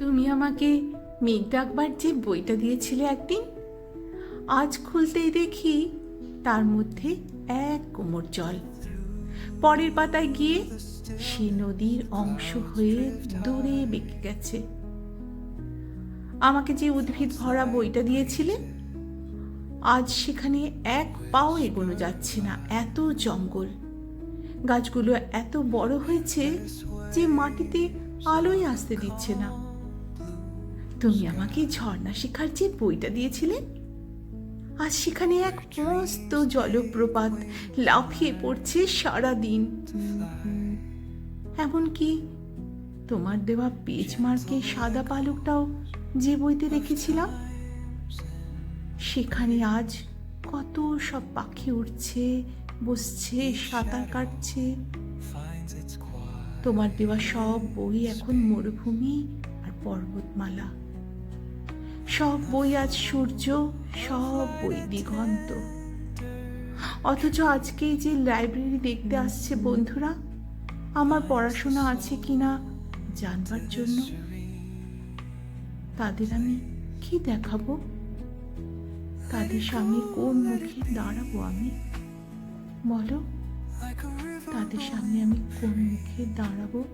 তুমি আমাকে মেঘ ডাকবার যে বইটা দিয়েছিলে একদিন? আজ খুলতেই দেখি তার মধ্যে এক কোমর জল। পরের পাতায় গিয়ে সে নদীর অংশ হয়ে দূরে বেঁকে গেছে। আমাকে যে উদ্ভিদ ভরা বইটা দিয়েছিলে, আজ সেখানে এক পাও এগোনো যাচ্ছে না, এত জঙ্গল। গাছগুলো এত বড় হয়েছে যে মাটিতে আলোই আসতে দিচ্ছে না। তুমি আমাকে ঝর্ণা শেখার যে বইটা দিয়েছিলে? আজ সেখানে এক মস্ত জলপ্রপাত লাফিয়ে পড়ছে সারা দিন এমনকি তোমার দেওয়া পেজ মার্কে সাদা পালকটাও যে বইতে রেখেছিলাম, সেখানে আজ কত সব পাখি উঠছে বসছে, সাঁতার কাটছে। তোমার দেওয়া সব বই এখন মরুভূমি আর পর্বতমালা। সব বই আজ সূর্য, সব বই দিগন্ত। অথচ আজকে যে লাইব্রেরি দেখতে আসছে বন্ধুরা, আমার পড়াশোনা আছে কিনা জানবার জন্য। তাদের আমি কি দেখাবো? তাদের সামনে কোন মুখে দাঁড়াবো আমি? বলো, তাদের সামনে আমি কোন মুখে দাঁড়াবো?